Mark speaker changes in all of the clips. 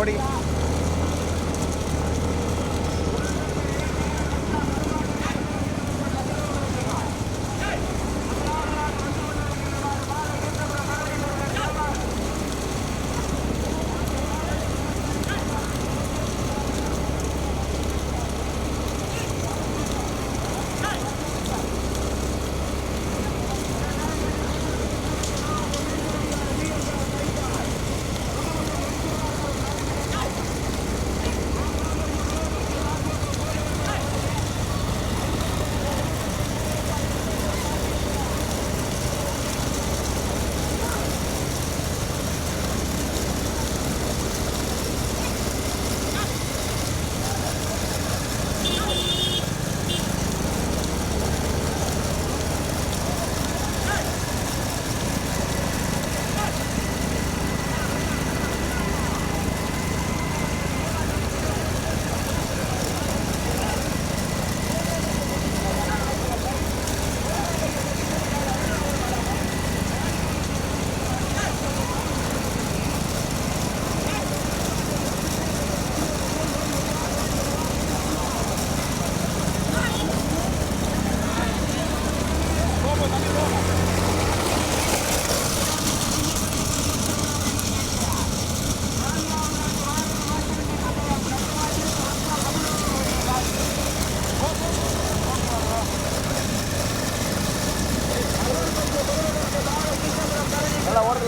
Speaker 1: ಕೊಡಿ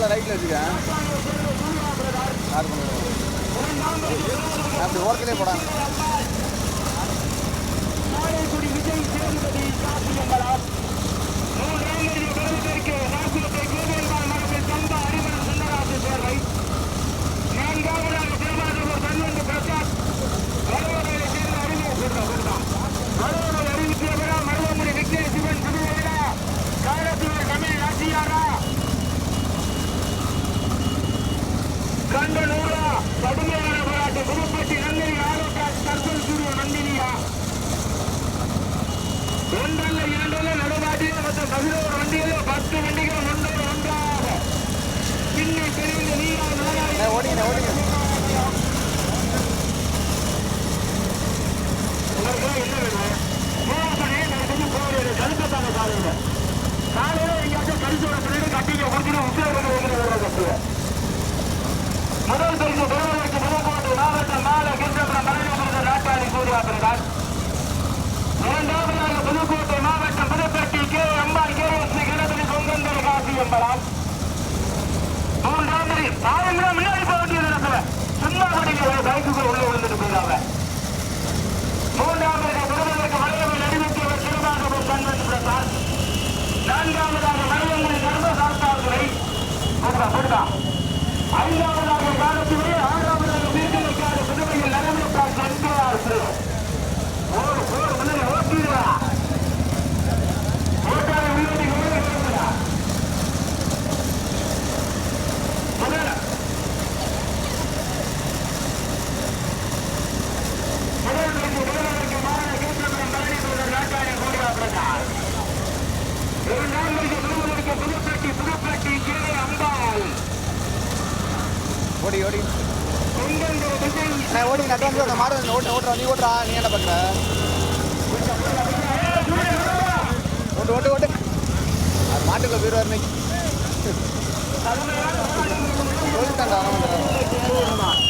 Speaker 1: ரைட்டில் வச்சுக்கேன் யார் அப்படி ஓரத்துலேயே போடாங்க
Speaker 2: விஜய் சேதுபதி காசியம்பலம் மூன்றாம் வருடத்திற்கு கடுமையான போராட்டம். புதுப்பட்டி நந்தினி ஆரோக்கிய தற்கொலை சூரிய நந்தினியா? ஒன்றல்ல இரண்டல்ல நடுவாட்டியில் மொத்தம் பதினோரு வண்டியில பத்து வண்டிகள் ஒன்றோடு ஒன்றாக. பின்னி நீரா நாலாயிரம்
Speaker 1: ஓடிங்க ஓடிங்க.
Speaker 2: என்ன வேணும்? போகிறேன் கழுத்தத்தாங்க காலையில காலையில எங்கேயாச்சும் பின்னாடி கட்டிக்க கொடுத்துட்டு வேலை கட்டுவேன் முதல் பரிசு பெறுவதற்கு புதுக்கோட்டை மாவட்டம் மாலை கிருஷ்ணபுரம் மரணபுரத்த நாட்டாளி சூர்யா பிரகாஷ். இரண்டாவதாக புதுக்கோட்டை மாவட்டம் புதுப்பட்டி கே. அம்பாள் கே. கணபதி காசி என்பதால் மூன்றாவது ஆயிரம் ரூபாய் முன்னாடி போக வேண்டியது சும்மா படிக்கிற பைக்குக்கு உள்ளே விழுந்துட்டு போயிடாம. மூன்றாவதாக பெறுவதற்கு வளையவில் அறிவித்தவர் சிறுபாகவர் பிரசாத் நான்காவதாக மலையங்குடி சர்வசாஸ்தாதுரை போடுறா போடுறா ஐந்தாவது காலத்துறை ஆறாவதாக தீர்க்கலைக்கான புதுவையில் நடைபெற்றார் சந்தியார் ஓடு ஓடு முன்னாடி ஓட்டிடுவா ஓட்டாத முன்னாடி ஓடி ஓடுறா முதல்ல முதல் பரிசு பெறுவதற்கு மாநில கேந்திரம் பழனி பிரதர் நாட்டாய கூடியா பிரசாத் இரண்டாம் பரிசு பெறுவதற்கு புதுப்பட்டி புதுப்பட்டி கே அம்பாள்
Speaker 1: ஓடி ஓடி
Speaker 2: கொங்கந்தர் விஜய்
Speaker 1: நான் ஓடி நட்டு அந்த மாடு ஓட்டு ஓட்டுறா நீ ஓட்டுறா நீ என்ன பார்க்குற ஓட்டு ஓட்டு ஓட்டு அது மாட்டுக்குள்ள போயிடுவார் இன்னைக்கு சொல்லிட்டாண்டா அவன்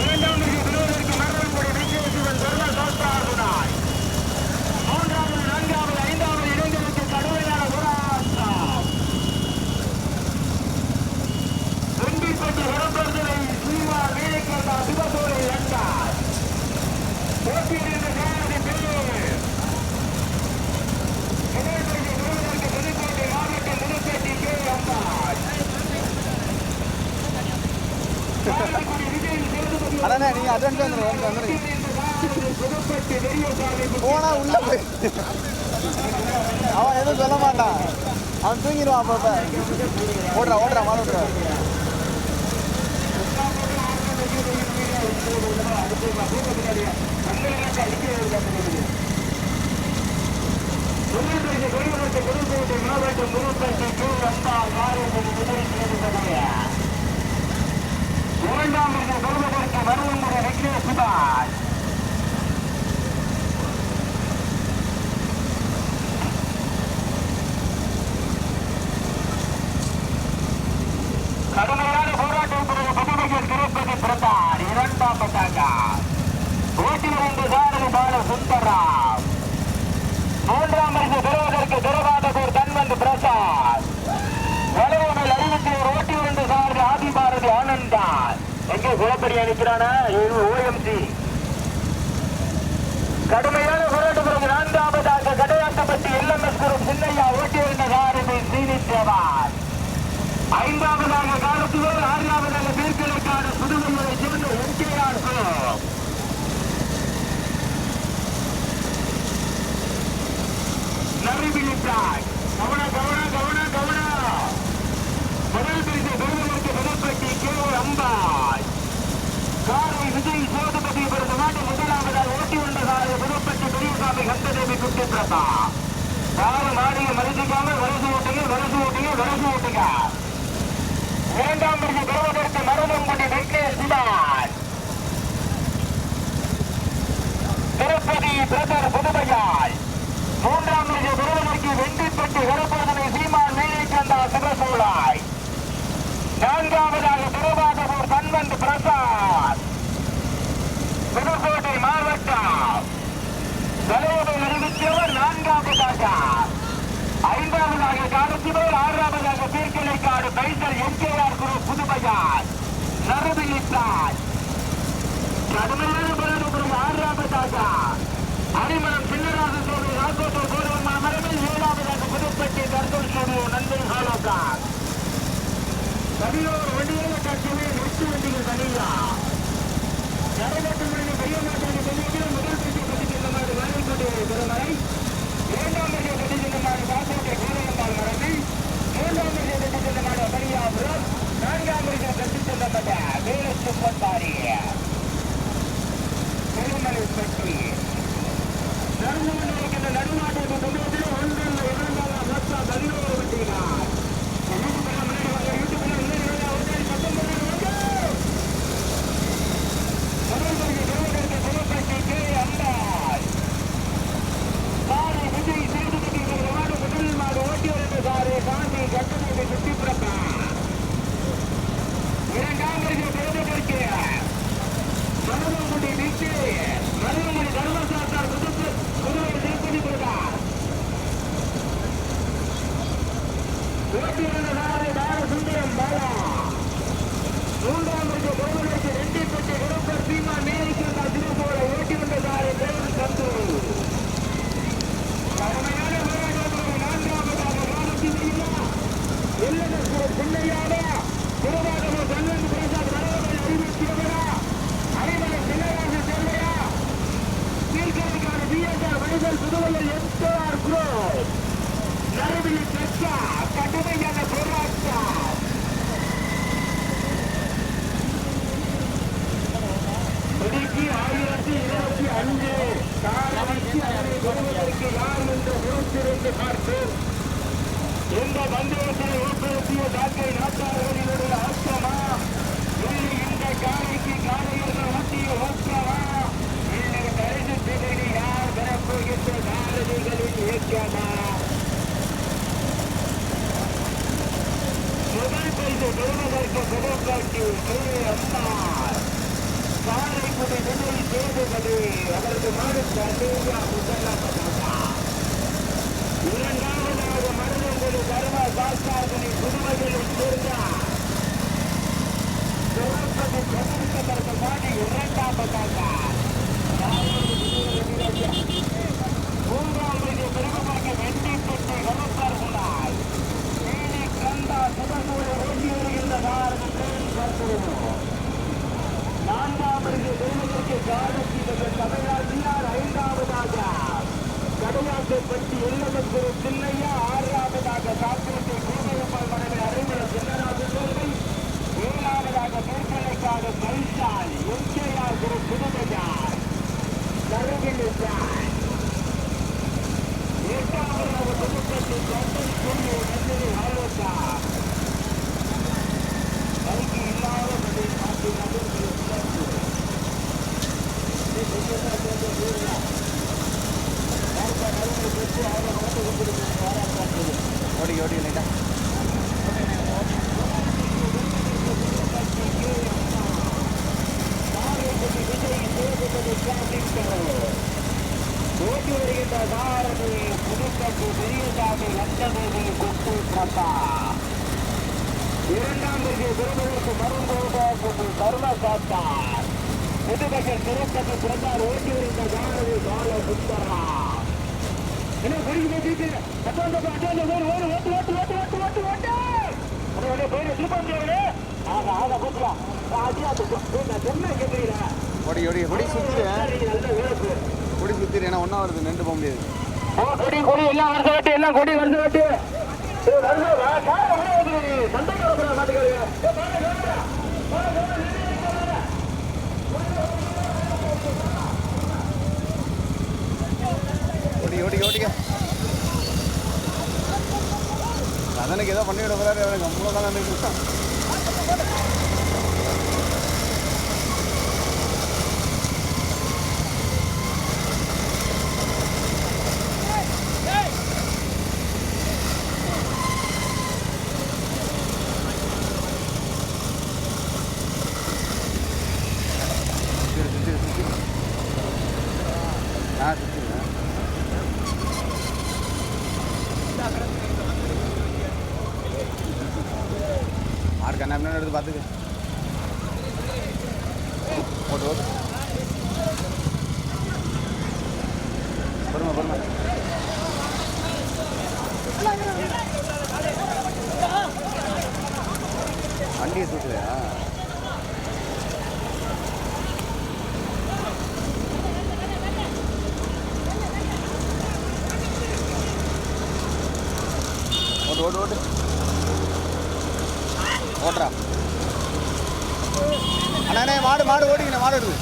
Speaker 2: இரண்டாம் பரிசு பெறுவதற்கு மரணங்குடி விஜயசிவன் தர்ம சாஸ்திராகுனாய் மூன்றாவது நான்காவது ஐந்தாவது இடங்களுக்கு கடுமையான போராட்டம் வெண்டிப்பட்டி வடபடுதலை சீமா மேலைக்கண்டா சிவசோலை லண்டார் போட்டியிடுகின்ற காரணி பெரியவர் முதல் பரிசு பெறுவதற்கு புதுக்கோட்டை மாவட்டம் புதுப்பட்டி கே அம்பாள் காரைக்குடி விஜய் சேதுபதி
Speaker 1: அதானே நீங்கள் அட்வான்ஸ் வந்துடும் வந்து வந்துடுங்க போனா உள்ள போய் அவன் எதுவும் சொல்ல மாட்டான் அவன் தூங்கிடுவான் அப்பப்ப ஓடுறா ஓடுறா மாடு ஓடுறா
Speaker 2: மாவட்டம் புதுப்பட்டி கே அம்பாள் இரண்டாம் இருந்து பெறுவதற்கு வருவங்குடி விக்னேஷ் சுபாஷ். கடுமையான போராட்டம் பிறகு புதுவையில் திருப்பதி பிரதார் இரண்டாம் பட்டாங்க ஓட்டில் இருந்து சாரதி பால சுந்தரராவ். மூன்றாம் பரிசு பெறுவதற்கு திருவாதகூர் தன்வந்த் பிரசாத். வலுவனில் அறிவித்து ஒரு ஆதி ஆனந்தா ஆனந்தான் எங்கே குளப்படி அளிக்கிறானா ஓஎம்சி கடுமையான போராட்டம் நான்காவதாக கடையாட்டப்பட்டு எல்எம்எஸ் குரும் சின்னையா ஓட்டியிருந்த சாரதி சீனி தேவான் ஐந்தாவதாக காலத்துவேல் ஆறாவதாக மேற்கிழக்கான புதுவையை சேர்ந்த எம்கேஆர் நரிபிலி பிளாக் கவன கவன கவன கவன முதல் பிரிவு பெறுவதற்கு புதுப்பட்டி கே அம்பாய் காரை விஜய் சேதுபதி பிறந்த நாட்டில் முதலாவதாக ஓட்டி வந்த காரை புதுப்பட்டி பெரியசாமி கந்ததேவி குட்டி பிரதா மாடிய மறுதிக்காம வரசு ஓட்டுங்க வரசு ஓட்டுங்க வரசு ஓட்டுங்க இரண்டாம் பெறுவதற்கு திருப்பதி பிரதர் மூன்றாம் பிரிவு பெறுவதற்கு வெண்டிப்பட்டி வரப்போதனை சீமான் நீலிகண்டா சிவசூழாய். நான்காவதாக திருவாதூர் தன்வந்த் பிரசாத். புதுக்கோட்டை மாவட்டம். தலைவர்கள் அறிவித்தவர் நான்காவதாக ஐந்தாவதாக காலத்திவர் ஆறாவதாக தீர்க்கலை பைசல் எம்கேஆர் குரு புதுமையார் நரபிலித்தார் கடுமையான போராட்டம் ஆறாவதாக அரிமளம் சின்னராஜ சோழி ராக்கோட்டூர் கோரவம்மா மரபில் ஏழாவதாக புதுப்பட்டி கர்த்தூர் ஸ்டுடியோ நந்தை ஹாலோகார் பதினோரு வண்டிகளை கட்டுமே நெட்டு வண்டிகள் தனியா நடைபெற்று பெரிய மாட்டாளி பெண்ணிகள் முதல் பெற்று பதிக்கின்ற மாதிரி வேலைக்குடி பெருமறை இரண்டாம் பெரிய பதிக்கின்ற மாதிரி காசோட்டை கோரவம்மாள் மரபில் மூன்றாம் பெரிய பதிக்கின்ற மாதிரி பரியாபுரம் நான்காம் பெரிய பதிக்கின்ற மாதிரி வேலச்சு பொன்பாரி திருமலைப்பட்டி நடுநாட்டில் நடுநாட்டில் தொண்ணூற்றி ஒன்றில் இரண்டாம் பதினோரு வண்டிகள் வருவதற்கு யார் என்று பொறுத்திருந்து பார்ப்போம் இந்த பந்தயத்தில் ஊக்குவித்திய தாக்கை நாட்டாளர்களினுடைய ஆக்கமா இல்லை இந்த காலைக்கு காலையில் ஊட்டிய ஊக்கமா இல்லை கருது பின்னணி யார் பெறப்போகின்ற காலனிகளின் இயக்கமா? முதல் பரிசு பெறுவதற்கு முதற்காட்சி அம்மா காரைக்குடி விடுதலை சேதுபதி அவரது மாடு தந்தையா முதலாவதாக இரண்டாவதாக மருதங்குடி தர்ம சாஸ்தாதினி புதுவையில் சேர்ந்தார் திருப்பதி பிரதமருக்கு மாடி இரண்டாவதாக மூன்றாவது பெருமமாக வெற்றி பெற்று கருத்தார் முன்னாள் நீதி கந்தா சுபசூழல் ஓட்டி வருகின்ற பாரதம் கருத்துவோம் நான்காவது தேவதற்கு காலத்தி தமிழ்நாட்டினார் ஐந்தாவதாக. கடையாட்டைப்பட்டி எல்லமக்குரு பிள்ளையா ஆறாவதாக சாத்திரத்தை கூட்டமைப்பால் மனைவி அறிமுக சின்னராஜோவை ஏழாவதாக மேற்கலைக்காக பைசாலி எம்கேஆர் குரு புதுமையார். கருவில் எட்டாவதாக புதுப்பட்டி தொண்டை குழு நந்தினி ஆலோசா கைக்கு இல்லாத மாற்றி நடுவில்
Speaker 1: ஓடி ஓடி லைட்டா.
Speaker 2: ஓட்டி வருகின்ற பாரதி புதுக்கட்டு பெரியசாமி லட்சதேவி கொத்து பிரபா இரண்டாம் தேதி பெறுவதற்கு மருந்து கர்ம சாத்தார் புதுக்கட்டில் திருப்பதி பிறந்தார் ஓட்டி வருகின்ற பாரதி பால சுந்தரா ஓடி ஓடி
Speaker 1: கொடி சுத்திரு கொடி சுத்திரு ஏன்னா ஒன்றா வருது நின்று போக முடியாது.
Speaker 2: கொடி கொடி எல்லாம் வருஷ வெட்டு எல்லாம் கொடி வருஷ வெட்டு. ஏ, வருஷ
Speaker 1: ஓடி ஓடி ஓடிக்க அதனுக்கு ஏதோ பண்ணி விட போறாரு அவருக்கு அவ்வளோ தான் நின்றுட்டான் ஓடு ஓடு. ஓடுறா. ஓட்டுறா அண்ணா மாடு மாடு ஓடிக்கண்ணே மாடு ஓடுது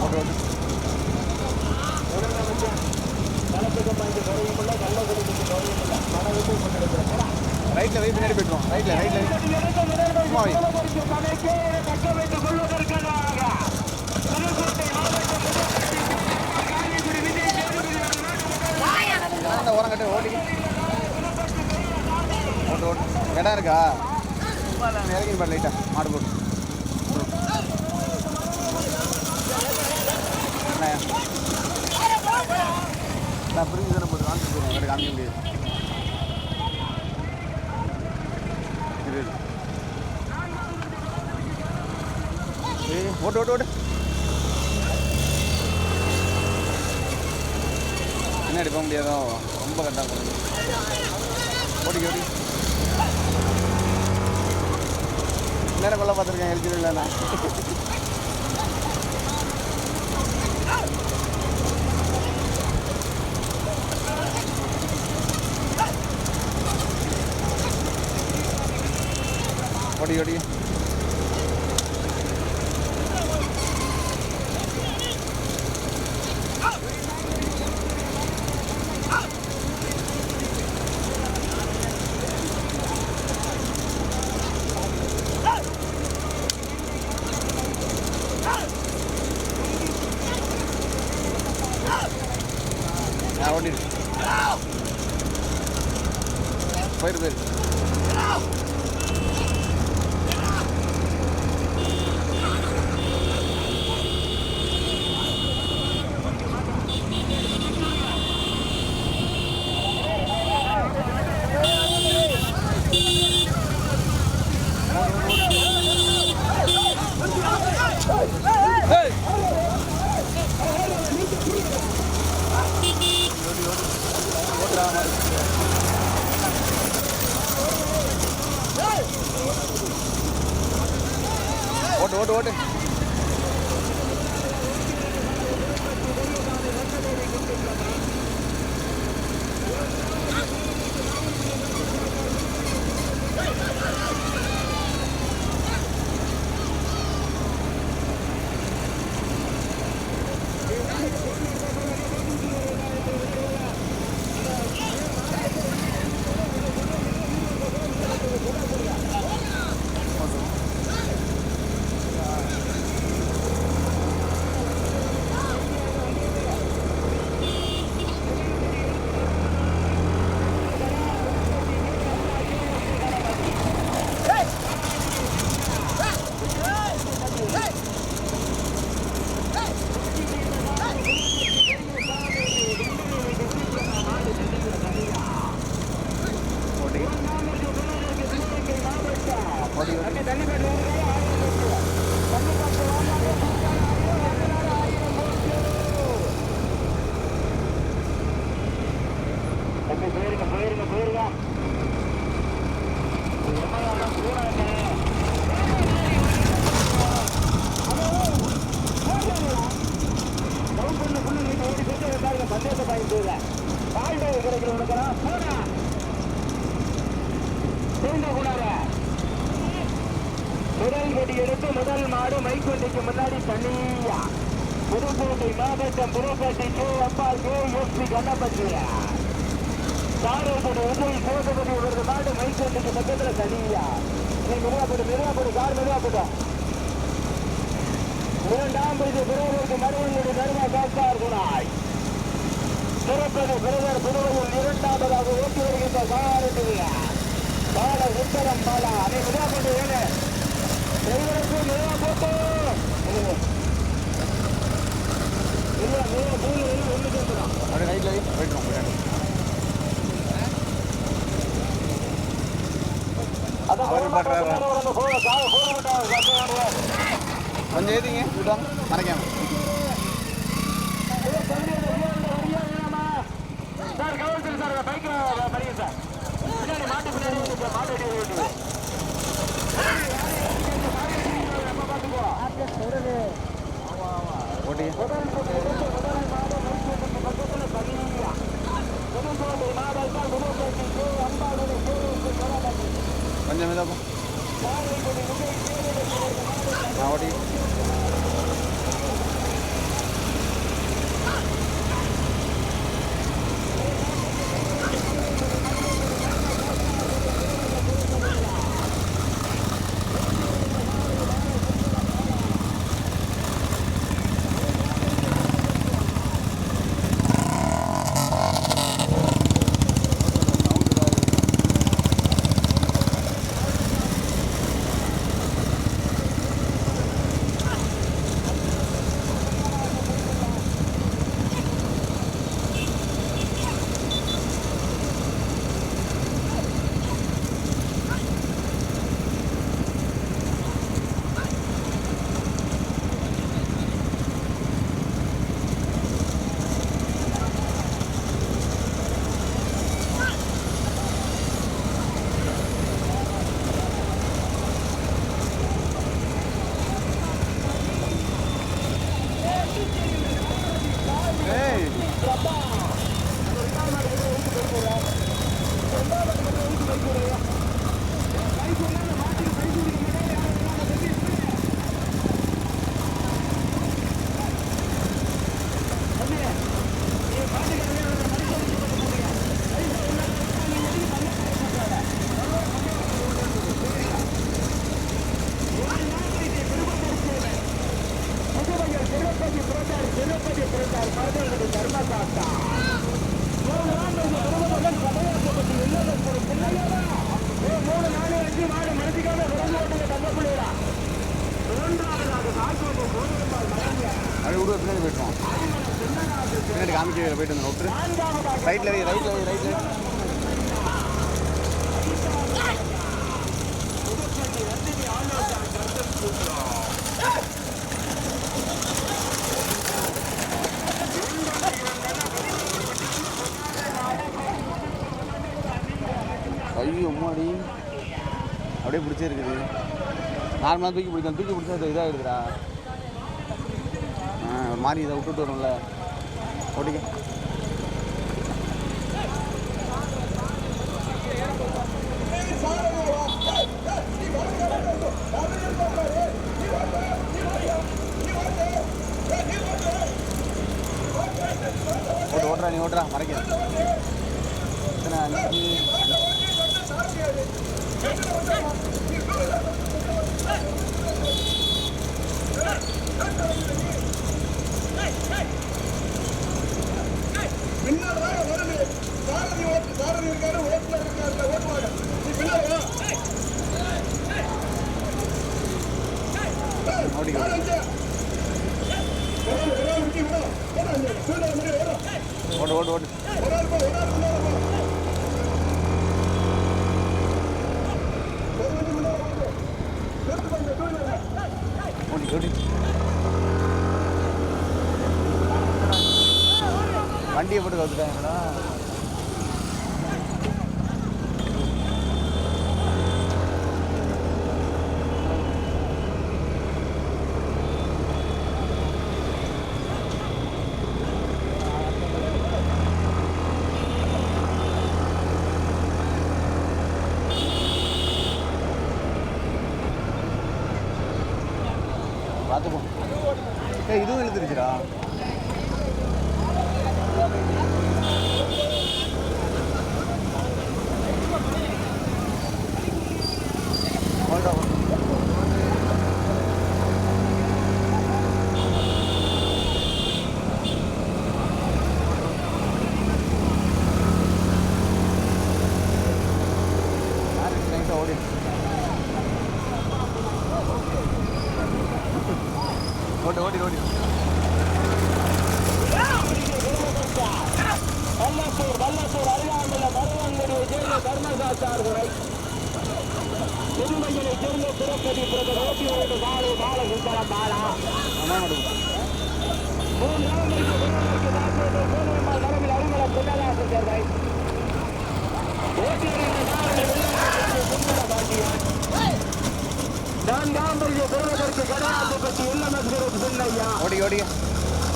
Speaker 1: ஓட்டு ஓட்டு ரைட்டில் வை பின்னாடி போய்ட்டுருவோம் ரைட்டில் ரைட்டில் சும்மா வை
Speaker 2: தக்க வைத்துக் கொள்வதற்காக புதுக்கோட்டை மாவட்டம் காஞ்சிபுரம் விஜய் சேதுபதி
Speaker 1: இந்த ஓரம் கட்டு ஓடி ஓட்டு ஓட்டு. இடம் இருக்கா? இறங்கி பாரு லைட்டா மாடு போட்டு அண்ணா. நான் புரிஞ்சு தானே போட்டு காமிச்சு காமிக்க முடியாது. ஓட்டு ஓட்டு ஓட்டு. முடியாதோ? ரொம்ப கண்டா போகுது ஓடி ஓடி நேரம் கொள்ள பார்த்துருக்கேன் எல்ஜி இல்லைண்ணா ஓடி ஓடி
Speaker 2: புதுக்கோட்டை மாவட்டம் புதுக்கோட்டை கே அப்பால் கே எஸ்பி கண்ணப்பட்டியா காரைக்குடி விஜய் சேதுபதி இவரது மாடு மைக்கொண்டிக்கு பக்கத்துல தனியா நீ மெதுவா போடு கார் மெதுவா இரண்டாம் பிரிவு பிறகு மருவனுடைய தருமா காக்கார் குணாய் சிறப்பது பிரதர் புதுவையில் இரண்டாவதாக ஓட்டி வருகின்ற காரட்டுவியா பால உத்தரம் பாலா அதை மெதுவா ஏழு டிரைவருக்கு மெதுவா போட்டு இல்ல மெதுவா மூணு ஒன்று சேர்த்துறான்
Speaker 1: அப்படியே ரைட்டில் போய்ட்டுரும் பின்னாடி அவர் பண்றாரா? கொஞ்சம் ஏறிங்க விட்டாங்க மறைக்காம
Speaker 2: சார் கவர்ச்சி சார் பைக் படிங்க சார் பின்னாடி மாட்டு பின்னாடி வந்து மாட்டு
Speaker 1: நார்மலாக தூக்கி பிடிக்கும் தூக்கி பிடிச்சா இது எடுக்கிறா ஆ ஒரு மாதிரி இதை விட்டுட்டு வரும்ல. ஓட்டிக்க ஓட்டு ஓட்டுறா நீ ஓட்டுறா மறைக்க. எத்தனை அஞ்சு ஓட்டிக்க ஓடு ஓடு ஓடு. ஓடி ஓடி. வண்டியை போட்டு கவுத்துட்டாங்கடா. போடா, போ.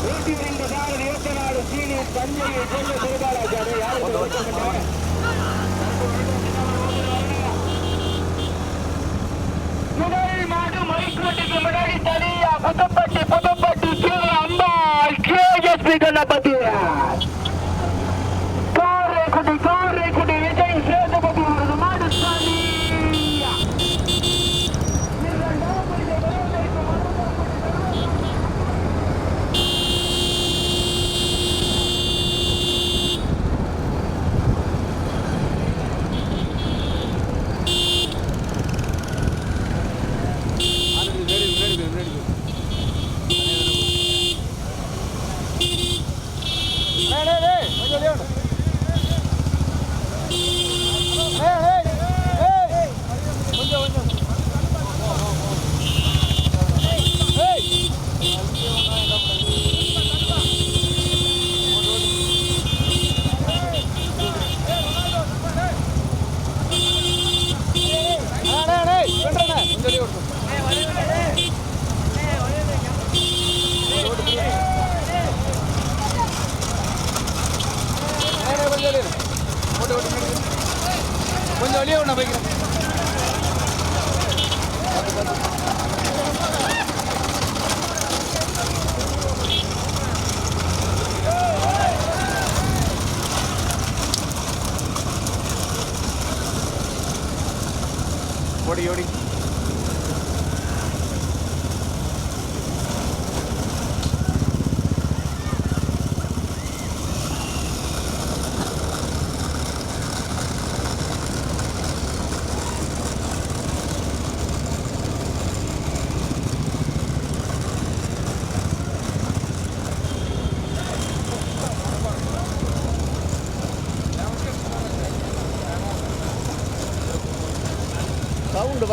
Speaker 1: நூற்றி இரண்டு சாதனை இருபத்தி நாலு சீனி தஞ்சை செல்ல சிறுபாலாச்சாரி யாருக்கு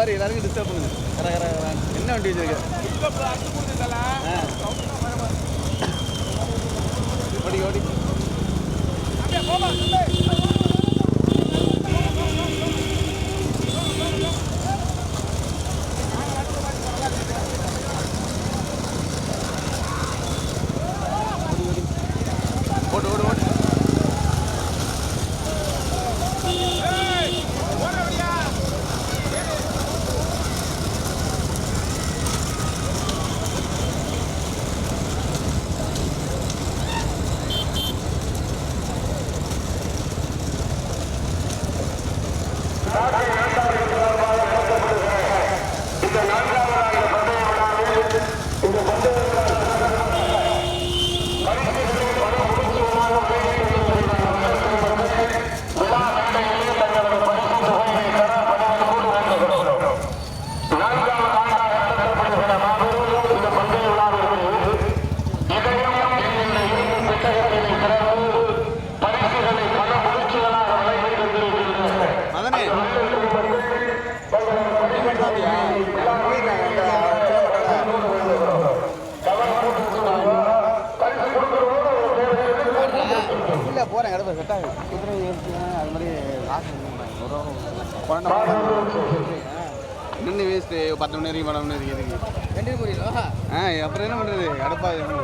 Speaker 2: மாதிரி எல்லாருக்கும் டிஸ்டர்ப் பண்ணுது கர கர என்ன வண்டி வச்சிருக்கேன் நின்றுச்சுன்னா அது மாதிரி காசு நின்று வேஸ்ட்டு பத்து மணி வரைக்கும் பன்னெண்டு மணி வரைக்கும் எதுக்கு?
Speaker 3: ரெண்டு புரியல
Speaker 2: ஆ அப்புறம் என்ன பண்ணுறது அடுப்பா இது